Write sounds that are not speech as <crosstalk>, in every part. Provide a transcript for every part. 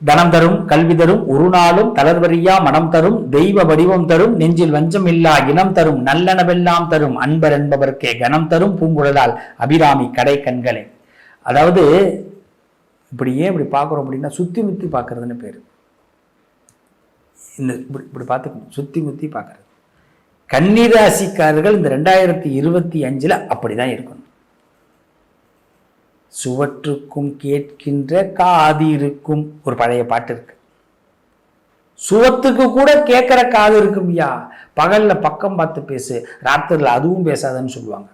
தனம் தரும் கல்வி தரும் ஒரு நாளும் தளர்வரியா மனம் தரும் தெய்வ வடிவம் தரும் நெஞ்சில் வஞ்சம் இல்லா இனம் தரும் நல்லனவெல்லாம் தரும் அன்பர் என்பவர்க்கே கனம் தரும் பூங்குழலால் அபிராமி கடை கண்களே. அதாவது இப்படி ஏன் இப்படி பார்க்குறோம் அப்படின்னா சுத்தி முத்தி பார்க்கறதுன்னு பேர். இந்த இப்படி இப்படி பார்த்துக்கணும். சுத்தி முத்தி பார்க்கறது. கன்னிராசிக்காரர்கள் இந்த ரெண்டாயிரத்தி இருபத்தி அஞ்சில் அப்படி தான் இருக்கணும். சுவற்றுக்கும் கேட்கின்ற காது இருக்கும். ஒரு பழைய பாட்டு இருக்கு. சுவத்துக்கு கூட கேட்குற காது இருக்கும் யா பகலில் பக்கம் பார்த்து பேசு. ராத்திரில் அதுவும் பேசாதன்னு சொல்லுவாங்க.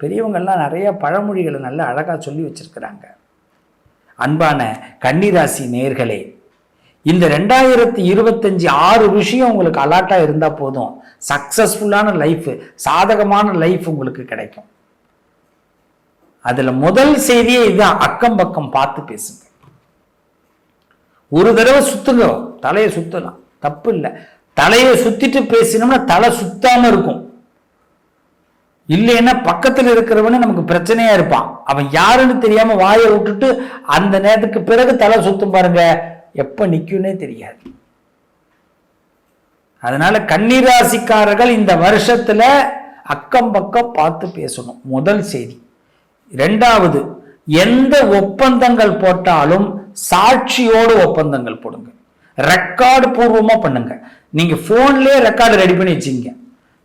பெரியவங்கள்லாம் நிறைய பழமொழிகளை நல்லா அழகாக சொல்லி வச்சிருக்கிறாங்க. அன்பான கன்னிராசி நேர்களே இந்த ரெண்டாயிரத்தி இருபத்தஞ்சி ஆறு விஷயம் உங்களுக்கு அலாட்டாக இருந்தால் போதும். சக்சஸ்ஃபுல்லான லைஃப் சாதகமான லைஃப் உங்களுக்கு கிடைக்கும். அதுல முதல் செய்தியே இதுதான். அக்கம் பக்கம் பார்த்து பேசுங்க. ஒரு தடவை சுத்துங்க. தலையை சுத்தலாம். தப்பு இல்லை. தலையை சுத்திட்டு பேசினோம்னா தலை சுத்தாம இருக்கும். இல்லைன்னா பக்கத்தில் இருக்கிறவனு நமக்கு பிரச்சனையா இருப்பான். அவன் யாருன்னு தெரியாம வாயை விட்டுட்டு அந்த நேரத்துக்கு பிறகு தலை சுத்தும் பாருங்க. எப்ப நிக்கும்னே தெரியாது. அதனால கன்னிராசிக்காரர்கள் இந்த வருஷத்துல அக்கம் பக்கம் பார்த்து பேசணும். முதல் செய்தி. ரெண்டாவது எந்த ஒப்பந்தங்கள் போட்டாலும் சாட்சியோடு ஒப்பந்தங்கள் போடுங்க. ரெக்கார்டு பூர்வமாக பண்ணுங்க. நீங்கள் ஃபோன்லேயே ரெக்கார்டு ரெடி பண்ணி வச்சுங்க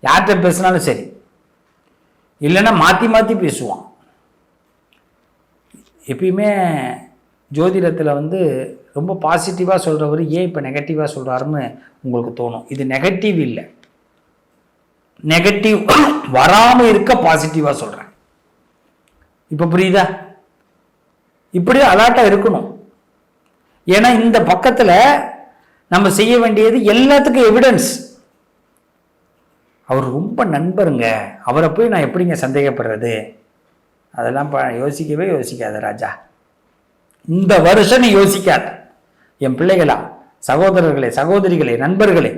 யார்கிட்ட பேசினாலும் சரி. இல்லைன்னா மாற்றி மாற்றி பேசுவான். எப்பயுமே ஜோதிடத்தில் வந்து ரொம்ப பாசிட்டிவாக சொல்கிறவர் ஏன் இப்போ நெகட்டிவாக சொல்கிறாருன்னு உங்களுக்கு தோணும். இது நெகட்டிவ் இல்லை. நெகட்டிவ் வராமல் இருக்க பாசிட்டிவாக சொல்கிறேன் இப்போ புரியுதா? இப்படி அலாட்டாக இருக்கணும். ஏன்னா இந்த பக்கத்தில் நம்ம செய்ய வேண்டியது எல்லாத்துக்கும் எவிடன்ஸ் அவர் ரொம்ப நண்பருங்க. அவரை போய் நான் எப்படிங்க சந்தேகப்படுறது? அதெல்லாம் ப யோசிக்கவே யோசிக்காத ராஜா. இந்த வருஷம் நீ யோசிக்காத. என் பிள்ளைகளா சகோதரர்களே சகோதரிகளே நண்பர்களே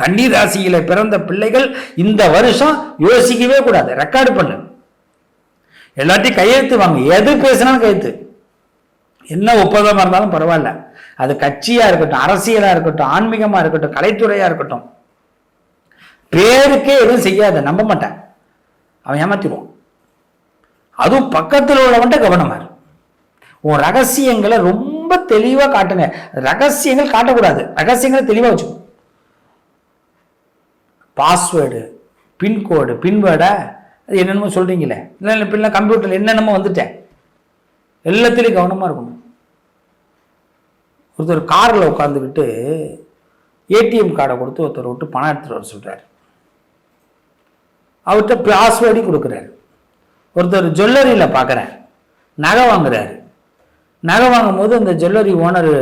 கன்னிராசியில் பிறந்த பிள்ளைகள் இந்த வருஷம் யோசிக்கவே கூடாது. ரெக்கார்டு பண்ணு. எல்லாத்தையும் கையெழுத்து வாங்க. எது பேசினாலும் கையெழுத்து. என்ன ஒப்பந்தமா இருந்தாலும் பரவாயில்ல. அது கட்சியா இருக்கட்டும் அரசியலா இருக்கட்டும் ஆன்மீகமா இருக்கட்டும் கலைத்துறையாக இருக்கட்டும். பேருக்கே எதுவும் செய்யாத நம்ப மாட்டேன். அவன் ஏமாத்திடுவான். அதுவும் பக்கத்தில் உள்ளவன்ட்ட கவனமாக உன் ரகசியங்களை ரொம்ப தெளிவாக காட்டுங்க. ரகசியங்கள் காட்டக்கூடாது. ரகசியங்களை தெளிவாக வச்சுக்கோ. பாஸ்வேர்டு பின்கோடு பின்வேர்டை அது என்னென்னமோ சொல்கிறீங்களே இல்லை இல்லை கம்ப்யூட்டரில் என்னென்னமோ வந்துட்டேன். எல்லாத்துலேயும் கவனமாக இருக்கணும். ஒருத்தர் காரில் உட்காந்துக்கிட்டு ஏடிஎம் கார்டை கொடுத்து ஒருத்தர் விட்டு பணம் எடுத்துகிட்டு வர சொல்கிறாரு அவர்கிட்ட பாஸ்வேர்டையும் கொடுக்குறாரு. ஒருத்தர் ஜுவல்லரியில் பார்க்குறேன் நகை வாங்குறாரு. நகை வாங்கும்போது அந்த ஜுவல்லரி ஓனர்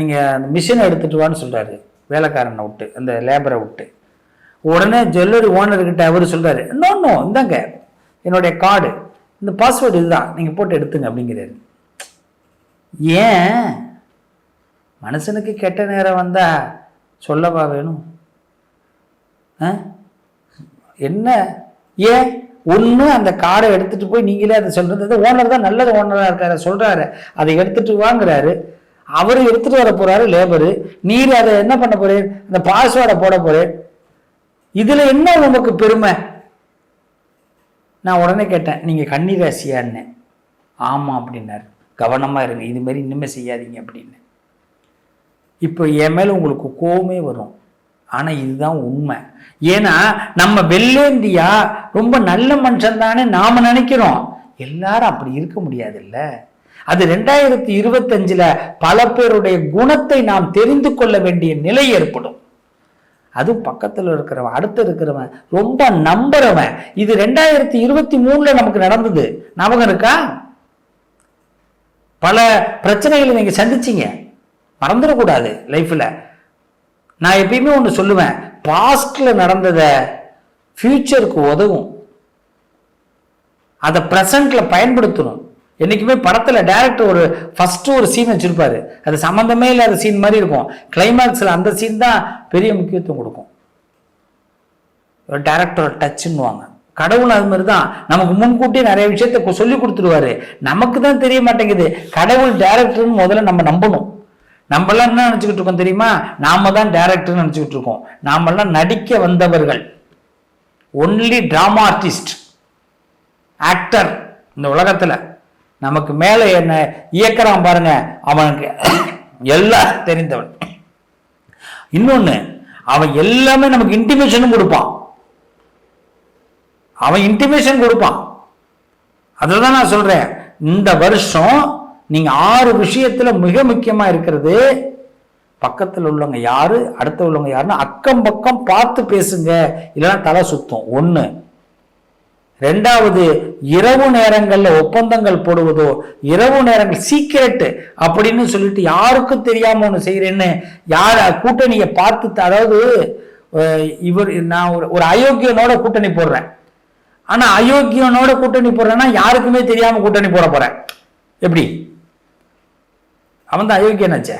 நீங்கள் அந்த மிஷினை எடுத்துகிட்டு வான்னு சொல்கிறாரு வேலைக்காரனை விட்டு அந்த லேபரை விட்டு. உடனே ஜுவல்லரி ஓனர்கிட்ட அவர் சொல்கிறாரு நோ இந்தாங்க என்னுடைய கார்டு இந்த பாஸ்வேர்டு இதுதான் நீங்கள் போட்டு எடுத்துங்க அப்படிங்கிறாரு. ஏன்? மனுஷனுக்கு கெட்ட நேரம் வந்தா சொல்லவா வேணும்? ஆ? என்ன? ஏன்? ஒன்று அந்த காரை எடுத்துகிட்டு போய் நீங்களே அதை சொல்கிறது ஓனர் தான் நல்லது ஓனராக இருக்காரு சொல்கிறாரு அதை எடுத்துகிட்டு வாங்குறாரு அவர் எடுத்துகிட்டு வர போகிறாரு லேபரு நீர் அதை என்ன பண்ண போகிறேன் அந்த பாஸ்வேர்டை போட போகிறேன் இதுல என்ன உமக்கு பெருமை? நான் உடனே கேட்டேன் நீங்க கன்னிராசியான்னு. ஆமா அப்படின்னாரு. கவனமா இருங்க. இது மாதிரி இனிமே செய்யாதீங்க அப்படின்னு. இப்போ என் மேல உங்களுக்கு கோவமே வரும். ஆனா இதுதான் உண்மை. ஏன்னா நம்ம வெள்ளேந்தியா ரொம்ப நல்ல மனுஷன் தானே நாம நினைக்கிறோம். எல்லாரும் அப்படி இருக்க முடியாதுல்ல. அது ரெண்டாயிரத்தி இருபத்தஞ்சில் பல பேருடைய குணத்தை நாம் தெரிந்து கொள்ள வேண்டிய நிலை ஏற்படும். அதுவும் பக்கத்தில் இருக்கிறவன் அடுத்து இருக்கிறவன் ரொம்ப நம்புறவன். இது ரெண்டாயிரத்தி இருபத்தி மூணுல நமக்கு நடந்தது. ஞாபகம் இருக்கா? பல பிரச்சனைகளை நீங்க சந்திச்சீங்க. மறந்துடக்கூடாது லைஃப்ல. நான் எப்பயுமே ஒன்று சொல்லுவேன் பாஸ்ட்ல நடந்ததை ஃபியூச்சருக்கு உதவும். அதை ப்ரெசண்ட்ல பயன்படுத்தணும். என்றைக்குமே படத்தில் டேரக்டர் ஒரு ஃபஸ்ட்டு ஒரு சீன் வச்சுருப்பார். அது சம்மந்தமே இல்லாத சீன் மாதிரி இருக்கும். கிளைமேக்ஸில் அந்த சீன் தான் பெரிய முக்கியத்துவம் கொடுக்கும். ஒரு டேரக்டர் டச்சுன்னுவாங்க கடவுள் அது மாதிரி தான். நமக்கு முன்கூட்டியே நிறைய விஷயத்த சொல்லி கொடுத்துருவாரு நமக்கு தான் தெரிய மாட்டேங்குது. கடவுள் டேரக்டர்னு முதல்ல நம்ம நம்பணும். நம்மளாம் என்ன நினச்சிக்கிட்டு இருக்கோம் தெரியுமா? நாம தான் டேரக்டர்னு நினச்சிக்கிட்டு இருக்கோம். நாமெல்லாம் நடிக்க வந்தவர்கள். ஒன்லி ட்ராமா ஆர்டிஸ்ட் ஆக்டர் இந்த உலகத்தில். நமக்கு மேலே என்ன இயக்கிறான் பாருங்க அவனுக்கு எல்லாம் தெரிந்தவன். இன்னொன்னு அவன் எல்லாமே நமக்கு இன்டிமேஷனும் கொடுப்பான். அவன் இன்டிமேஷன் கொடுப்பான். அதுதான் நான் சொல்றேன் இந்த வருஷம் நீங்க ஆறு விஷயத்துல மிக முக்கியமா இருக்கிறது பக்கத்தில் உள்ளவங்க யாரு அடுத்த உள்ளவங்க யாருன்னு அக்கம் பக்கம் பார்த்து பேசுங்க இல்லைன்னா தலை சுத்தம். ஒன்று ரெண்டாவது இரவு நேரங்களில் ஒப்பந்தங்கள் போடுவதோ இரவு நேரங்கள் சீக்கிரட்டு அப்படின்னு சொல்லிட்டு யாருக்கும் தெரியாமல் ஒன்று செய்கிறேன்னு யார் கூட்டணியை பார்த்து அதாவது இவர் நான் ஒரு ஒரு அயோக்கியனோட கூட்டணி போடுறேன். ஆனால் அயோக்கியனோட கூட்டணி போடுறேன்னா யாருக்குமே தெரியாமல் கூட்டணி போட போகிறேன் எப்படி? அவன் தான் அயோக்கியனாச்சே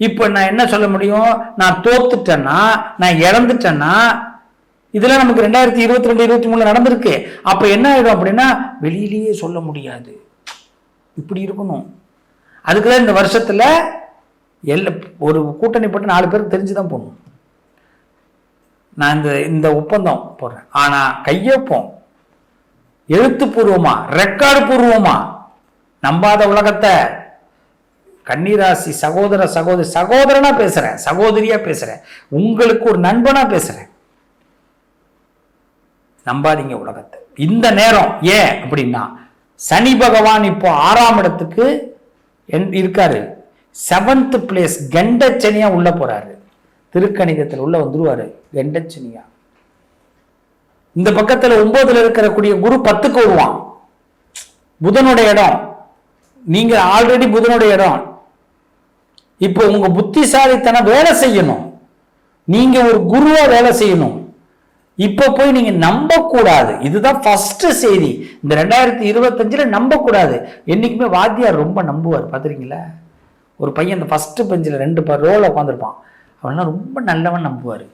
இப்போ நான் என்ன சொல்ல முடியும்? நான் தோத்துட்டேன்னா நான் இறந்துட்டேன்னா இதெல்லாம் நமக்கு ரெண்டாயிரத்தி இருபத்தி ரெண்டு இருபத்தி மூணு நடந்திருக்கு. அப்ப என்ன ஆயிடும் அப்படின்னா வெளியிலேயே சொல்ல முடியாது. இப்படி இருக்கணும். அதுக்கு தான் இந்த வருஷத்துல எல்லா ஒரு கூட்டணி போட்டு நாலு பேருக்கு தெரிஞ்சு தான் போகணும் நான் இந்த இந்த ஒப்பந்தம் போடுறேன். ஆனா கையொப்பம் எழுத்துப்பூர்வமா ரெக்கார்டு பூர்வமா நம்பாத உலகத்தை கன்னிராசி சகோதர சகோதரி சகோதரனா பேசுறேன் சகோதரியா பேசுறேன் உங்களுக்கு ஒரு நண்பனா பேசுறேன். நம்பாதீங்க உலகத்தை. இந்த நேரம் ஏன் அப்படின்னா சனி பகவான் இப்போ ஆறாம் இடத்துக்கு என்- இருக்காரு. செவன்த் பிளேஸ் கெண்டச்சனியா உள்ள போறாரு. திருக்கணிதத்தில் உள்ள வந்துருவாரு. கெண்டச்சனியா. இந்த பக்கத்துல ஒன்பதுல இருக்கிறக்கூடிய குரு பத்துக்கு வருவான். புதனுடைய இடம். நீங்க ஆல்ரெடி புதனுடைய இடம். இப்போ உங்க புத்திசாலித்தனம் வேலை செய்யணும். நீங்க ஒரு குருவா வேலை செய்யணும். இப்போ போய் நீங்க நம்ப கூடாது இதுதான் ஃபர்ஸ்ட் செய்தி. இந்த ரெண்டாயிரத்தி இருபத்தஞ்சில் நம்ப கூடாது வாத்தியார் ரொம்ப நம்புவார். பார்த்துருக்கீங்களா ஒரு பையன் அந்த ஃபஸ்ட்டு பெஞ்சில் ரெண்டு பேர் ரோல உட்காந்துருப்பான் அவன்லாம் ரொம்ப நல்லவன் நம்புவார்.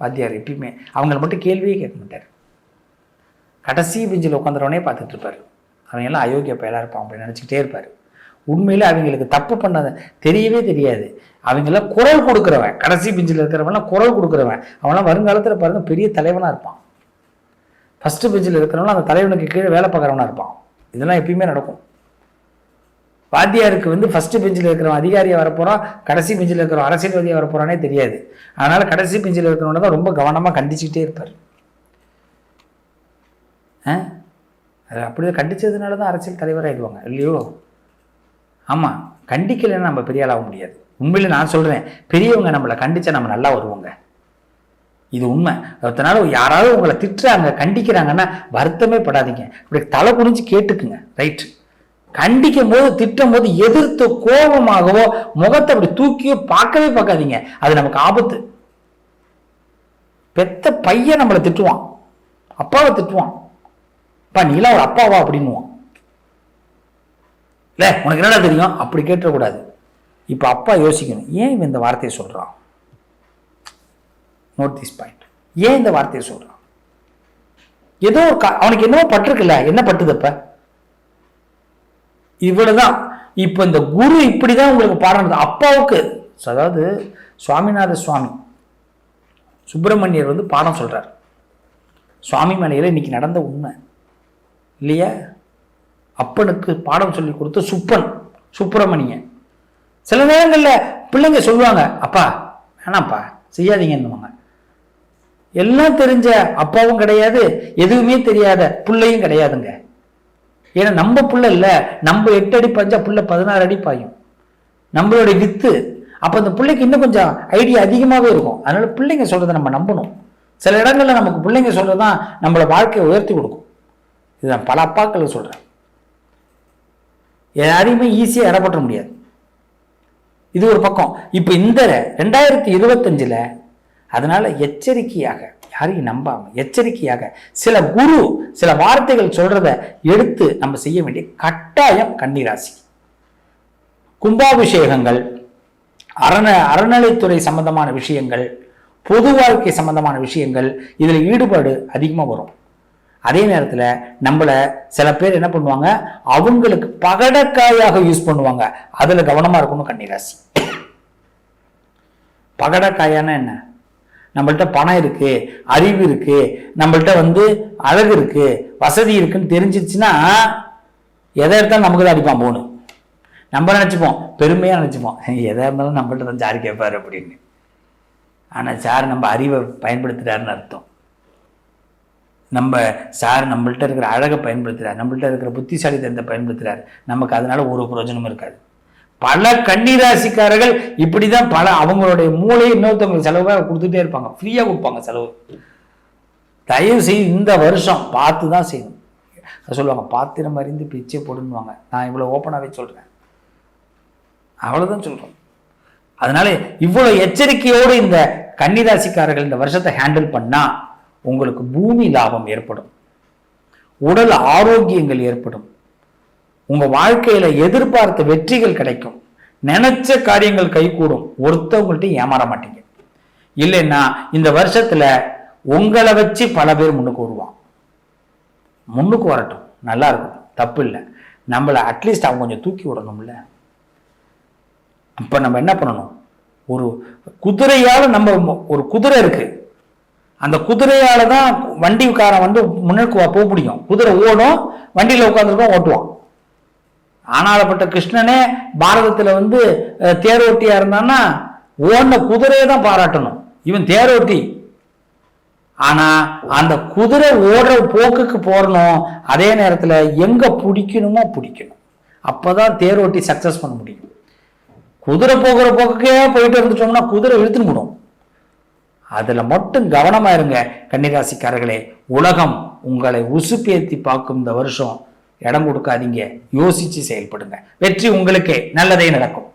வாத்தியார் எப்பயுமே. அவங்கள மட்டும் கேள்வியே கேட்க மாட்டார். கடைசி பெஞ்சில் உட்காந்துறவனே பார்த்துட்டு இருப்பார். அவங்க எல்லாம் அயோக்கிய பயலாக இருப்பான் அப்படின்னு நினச்சிக்கிட்டே இருப்பார். உண்மையில் அவங்களுக்கு தப்பு பண்ணது தெரியவே தெரியாது. அவங்களாம் குரல் கொடுக்குறவன். கடைசி பெஞ்சில் இருக்கிறவன்லாம் குரல் கொடுக்குறவன். அவன்லாம் வருங்காலத்தில் பாருங்கள் பெரிய தலைவனாக இருப்பான். ஃபஸ்ட்டு பெஞ்சில் இருக்கிறவன்லாம் அந்த தலைவனுக்கு கீழே வேலை பார்க்குறவனாக இருப்பான். இதெல்லாம் எப்பயுமே நடக்கும். வாத்தியாருக்கு வந்து ஃபஸ்ட்டு பெஞ்சில் இருக்கிறவன் அதிகாரியாக வரப்போகிறான் கடைசி பெஞ்சில் இருக்கிறவன் அரசியல்வாதியாக வரப்போகிறானே தெரியாது. அதனால் கடைசி பெஞ்சில் இருக்கிறவனை தான் ரொம்ப கவனமாக கண்டிச்சுக்கிட்டே இருப்பார். ஆ? அது அப்படியே கண்டிச்சதுனால தான் அரசியல் தலைவராகிடுவாங்க இல்லையோ? ஆமாம் கண்டிக்கலைன்னா நம்ம பெரிய ஆளாக முடியாது. உண்மையில நான் சொல்கிறேன் பெரியவங்க நம்மளை கண்டிச்சா நம்ம நல்லா வருவோங்க. இது உண்மை. அதனால யாராவது உங்களை திட்டுறாங்க கண்டிக்கிறாங்கன்னா வருத்தமே படாதீங்க. இப்படி தலை குனிஞ்சு கேட்டுக்குங்க ரைட் கண்டிக்கும் போது திட்டும் போது எதிர்த்து கோபமாகவோ முகத்தை அப்படி தூக்கியோ பார்க்கவே பார்க்காதீங்க. அது நமக்கு ஆபத்து. பெத்த பையன் நம்மளை திட்டுவான். அப்பாவை திட்டுவான். அப்பா நீலாம் ஒரு அப்பாவா? அப்படின்னுவான். இல்லை உனக்கு என்னடா தெரியும்? அப்படி கேட்டக்கூடாது. இப்போ அப்பா யோசிக்கணும் ஏன் இவன் இந்த வார்த்தையை சொல்கிறான் நோட் திஸ் பாயிண்ட் ஏன் இந்த வார்த்தையை சொல்கிறான் ஏதோ ஒரு கா- அவனுக்கு என்னவோ பட்டிருக்குல்ல என்ன பட்டுது அப்போ? இவ்வளவுதான். இப்போ இந்த குரு இப்படி தான் உங்களுக்கு பாடம் அப்பாவுக்கு அதாவது சுவாமிநாத சுவாமி சுப்பிரமணியர் வந்து பாடம் சொல்கிறார் சுவாமி மேலையில் இன்னைக்கு நடந்த உண்மை. இல்லையா? அப்பனுக்கு பாடம் சொல்லி கொடுத்த சுப்பன் சுப்பிரமணியன். சில நேரங்களில் பிள்ளைங்க சொல்லுவாங்க அப்பா வேணாம்ப்பா செய்யாதீங்கன்னுவாங்க. எல்லாம் தெரிஞ்ச அப்பாவும் கிடையாது எதுவுமே தெரியாத பிள்ளையும் கிடையாதுங்க. ஏன்னா நம்ம புள்ள இல்லை நம்ம எட்டு அடி பாஞ்சா புள்ள பதினாறு அடி பாயும். நம்மளுடைய வித்து அப்போ அந்த பிள்ளைக்கு இன்னும் கொஞ்சம் ஐடியா அதிகமாகவே இருக்கும். அதனால பிள்ளைங்க சொல்கிறத நம்ம நம்பணும். சில இடங்களில் நமக்கு பிள்ளைங்க சொல்கிறது தான் நம்மளை வாழ்க்கையை உயர்த்தி கொடுக்கும். இது நான் பல அப்பாக்களை சொல்கிறேன் யாரையுமே ஈஸியாக இடப்பட்ட முடியாது. இது ஒரு பக்கம். இப்போ இந்த ரெண்டாயிரத்தி இருபத்தஞ்சில் அதனால் எச்சரிக்கையாக யாரையும் நம்பாம எச்சரிக்கையாக சில குரு சில வார்த்தைகள் சொல்றத எடுத்து நம்ம செய்ய வேண்டிய கட்டாயம் கன்னிராசி. கும்பாபிஷேகங்கள் அரண அறநிலைத்துறை சம்பந்தமான விஷயங்கள் பொது வாழ்க்கை சம்பந்தமான விஷயங்கள் இதில் ஈடுபாடு அதிகமாக வரும். அதே நேரத்தில் நம்மளை சில பேர் என்ன பண்ணுவாங்க? அவங்களுக்கு பகடக்காயாக யூஸ் பண்ணுவாங்க. அதில் கவனமாக இருக்கணும் கன்னிராசி. பகடக்காயானா என்ன? நம்மள்ட்ட பணம் இருக்குது அறிவு இருக்குது நம்மள்ட்ட வந்து அழகு இருக்குது வசதி இருக்குன்னு தெரிஞ்சிருச்சுன்னா எதை எடுத்தாலும் நமக்கு தான் அடிப்பான் போகணும் நம்ம நினச்சிப்போம் பெருமையாக நினச்சிப்போம். <laughs> எதாக இருந்தாலும் நம்மள்ட்ட தான் சார் கேட்பார் அப்படின்னு. ஆனால் சார் நம்ம அறிவை பயன்படுத்துகிறாருன்னு அர்த்தம். நம்ம சார் நம்மள்ட்ட இருக்கிற அழகை பயன்படுத்துகிறார் நம்மள்ட்ட இருக்கிற புத்திசாலித்தனத்தை பயன்படுத்துகிறார் நமக்கு அதனால் ஒரு பிரயோஜனமும் இருக்காது. பல கன்னிராசிக்காரர்கள் இப்படி தான் பல அவங்களுடைய மூளையை இன்னொருத்தவங்களுக்கு செலவாக கொடுத்துட்டே இருப்பாங்க. ஃப்ரீயாக கொடுப்பாங்க செலவு. தயவு செய்து இந்த வருஷம் பார்த்து தான் செய்யணும் சொல்லுவாங்க பாத்திரம் அறிந்து பிச்சை போடுன்னுவாங்க. நான் இவ்வளோ ஓப்பனாகவே சொல்கிறேன் அவ்வளோதான் சொல்கிறோம் அதனால இவ்வளோ எச்சரிக்கையோடு இந்த கன்னிராசிக்காரர்கள் இந்த வருஷத்தை ஹேண்டில் பண்ணால் உங்களுக்கு பூமி லாபம் ஏற்படும். உடல் ஆரோக்கியங்கள் ஏற்படும். உங்க வாழ்க்கையில எதிர்பார்த்த வெற்றிகள் கிடைக்கும். நினைச்ச காரியங்கள் கைகூடும். ஒருத்தவங்கள்ட்ட ஏமாற மாட்டீங்க. இல்லைன்னா இந்த வருஷத்துல உங்களை வச்சு பல பேர் முன்னுக்கு வருவான் முன்னுக்கு வரட்டும். நல்லா இருக்கும். தப்பு இல்லை. நம்மளை அட்லீஸ்ட் அவங்க கொஞ்சம் தூக்கி விடணும்ல. அப்போ நம்ம என்ன பண்ணணும்? ஒரு குதிரையால் நம்ம ஒரு குதிரை இருக்கு. அந்த குதிரையால தான் வண்டிக்காரன் வந்து முன்னுக்கு போக முடியும். குதிரை ஓடும் வண்டியில் உட்காந்துருக்கோம் ஓட்டுவான். ஆனாலப்பட்ட கிருஷ்ணனே பாரதத்தில் வந்து தேரோட்டியாக தேரோட்டியா இருந்தான்னா ஓடின குதிரையை தான் பாராட்டணும். இவன் தேரோட்டி. ஆனா அந்த குதிரை ஓடுற போக்குக்கு போடணும் அதே நேரத்தில் எங்க பிடிக்கணுமோ பிடிக்கணும். அப்பதான் தேரோட்டி சக்சஸ் பண்ண முடியும். குதிரை போகிற போக்குக்கே போயிட்டு இருந்துட்டோம்னா குதிரை இழுத்துன்னு விடும் அதுல மட்டும் கவனமாக இருங்க கன்னிராசிக்காரர்களே. உலகம் உங்களை உசுப்பேத்தி பார்க்கும் இந்த வருஷம் இடம் கொடுக்காதீங்க. யோசிச்சு செயல்படுங்க. வெற்றி உங்களுக்கே நல்லதே நடக்கும்.